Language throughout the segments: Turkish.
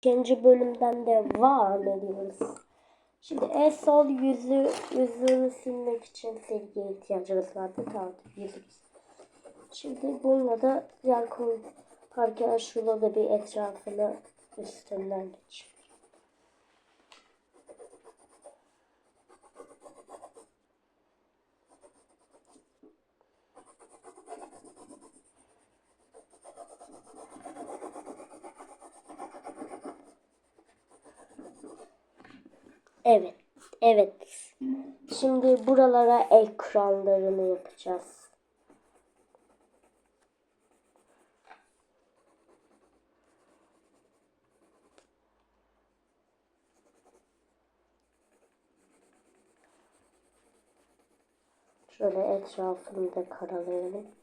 ikinci bölümden devam ediyoruz. Şimdi en son yüzü yüzünü silmek için silgiye ihtiyacımız vardı. Tamam yüzümüz. Şimdi bununla da yan koy parke şurada da bir etrafını üstünden geç. Evet. Evet. Şimdi buralara ekranlarını yapacağız. Şöyle etrafını da karalayalım.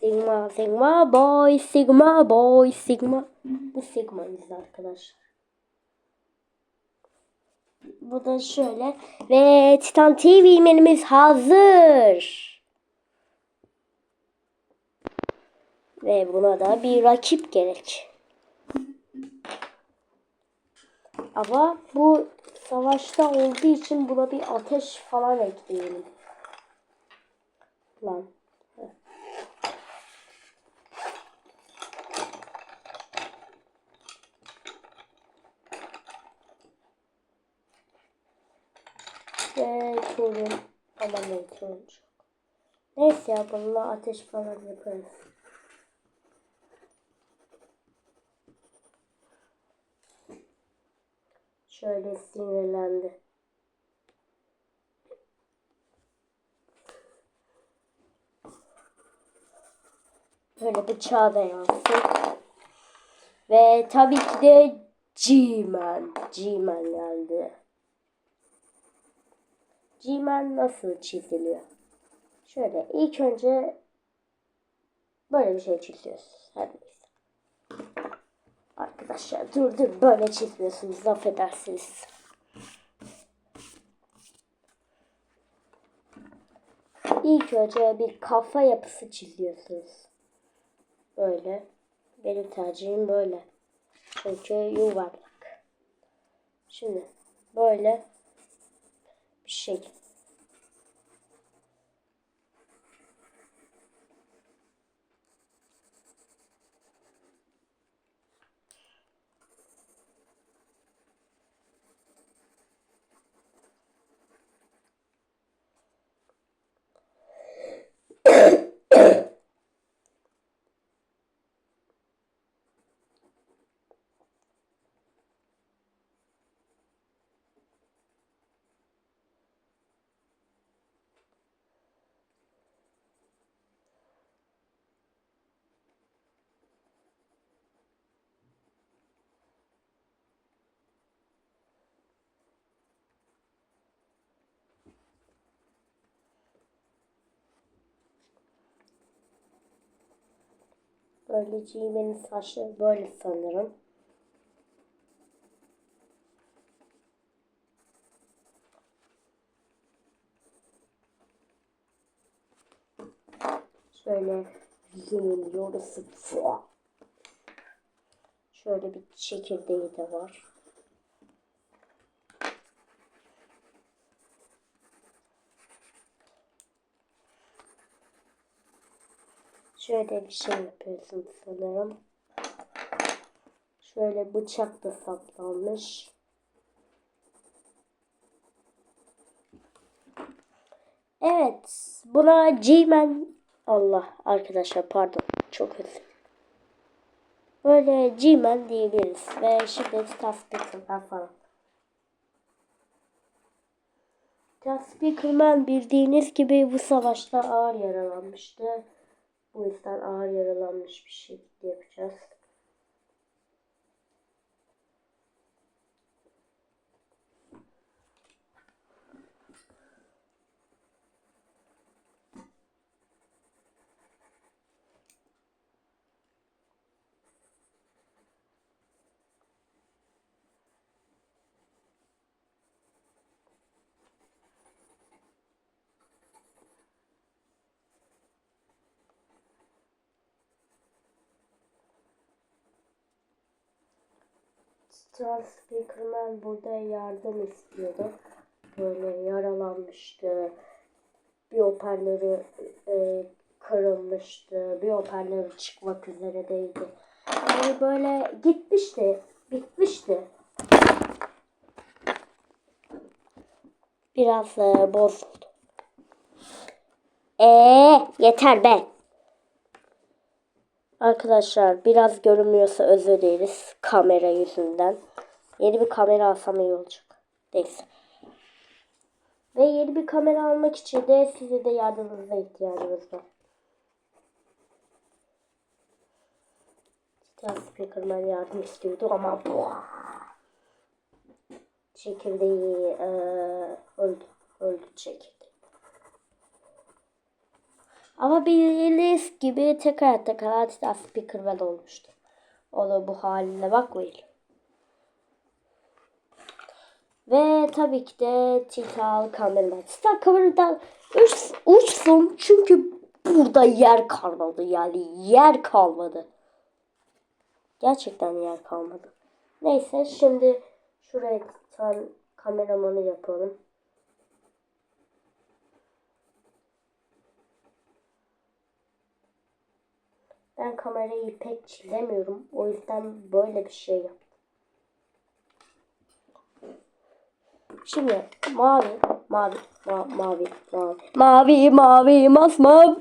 Sigma, Sigma boy, Sigma boy, Sigma. Bu Sigma'yız arkadaşlar. Bu da şöyle. Ve Titan TV menümüz hazır. Ve buna da bir rakip gerek. Ama bu savaşta olduğu için buna bir ateş falan ekleyelim. Lan. Ama ne turun çok. Neyse ya bununla ateş falan yaparız. Şöyle sinirlendi. Böyle bıçağı da yansın. Ve tabii ki de G-Man. G-Man geldi. G-Man nasıl çiziliyor? Şöyle ilk önce böyle bir şey çiziyoruz. Her neyse. Arkadaşlar dur dur böyle çizmiyorsunuz affedersiniz. İlk önce bir kafa yapısı çiziyorsunuz. Böyle. Benim tercihim böyle. Çünkü yuvarlak. Şimdi böyle bir şey. Böyle G-Man'in saçları böyle sanırım. Şöyle yorusu Şöyle bir çekirdeği de var. Şöyle bir şey yapıyorsun sanırım. Şöyle bıçak da saplanmış. Evet. Buna G-Man Allah arkadaşlar pardon. Çok özür Böyle G-Man diyebiliriz. Ve Star Speaker'dan falan. Speakerman bildiğiniz gibi bu savaşta ağır yaralanmıştı. Bu yüzden ağır yaralanmış bir şekilde yapacağız. Star Speakerman burada yardım istiyordu. Böyle yaralanmıştı. Bir hoparlörü e, kırılmıştı. Bir hoparlörü çıkmak üzeredeydi. Yani böyle gitmişti. Bitmişti. Biraz e, bozuldu. Eee yeter be. Arkadaşlar biraz görünmüyorsa özür dileriz kamera yüzünden. Yeni bir kamera alsam iyi olacak. Neyse. Ve yeni bir kamera almak için de size de yardımınıza ihtiyacımız var. Star Speakerman yardım istiyordu ama çekirdeği e, öldü. Öldü çekirdeği. Ama bildiğiniz gibi tekrar tekrar Star Speakerman olmuştu. Onu bu haline bakmayın. Ve tabii ki de Titan kameraman. Titan kameradan uç, uçsun çünkü burada yer kalmadı yani yer kalmadı. Gerçekten yer kalmadı. Neyse şimdi şuraya Titan kameramanı yapalım. Ben kamerayı pek çizemiyorum. O yüzden böyle bir şey yaptım. Şimdi mavi, mavi, ma mavi, mavi, mavi, mavi, masmavi.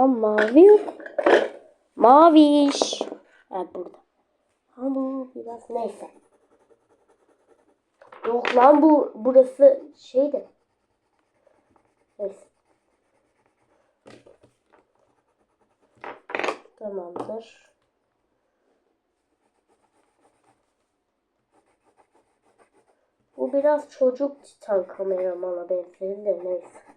Lan mavi yok. Maviş. Ha burada. Ha bu biraz neyse. Yok lan bu burası şeydi. Neyse. Tamamdır. Bu biraz çocuk titan kameramana benziyor de neyse.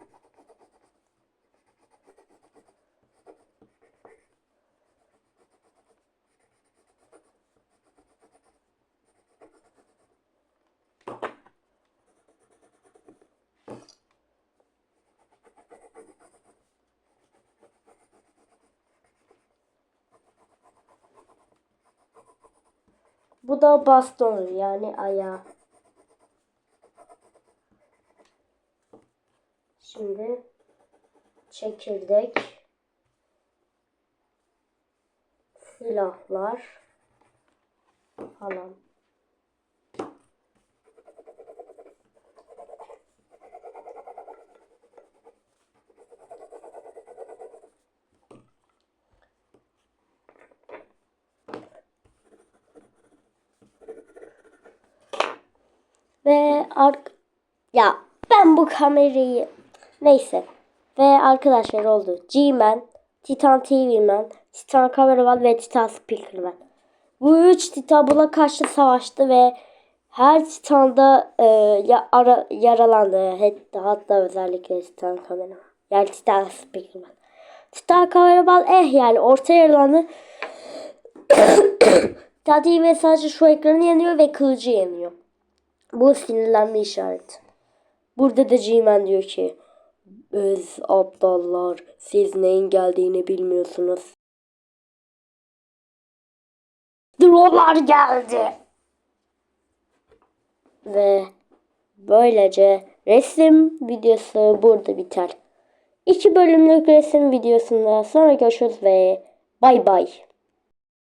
Bu da baston yani ayağı. Şimdi çekirdek, silahlar falan. Ark ya ben bu kamerayı neyse ve arkadaşlar oldu. G-Man, Titan TV Man, Titan Cameraman ve Titan Speakerman. Bu üç Titan buna karşı savaştı ve her Titan'da e, ya, ara, yaralandı. Hatta, hatta özellikle Titan Cameraman. Yani Titan Speakerman. Titan Cameraman eh yani orta yaralandı. TV sadece şu ekranı yanıyor ve kılıcı yanıyor. Bu sinirlenme işareti. Burada da G-Man diyor ki Biz aptallar siz neyin geldiğini bilmiyorsunuz. Dronelar geldi. Ve böylece resim videosu burada biter. İki bölümlük resim videosunda sonra görüşürüz ve bay bay.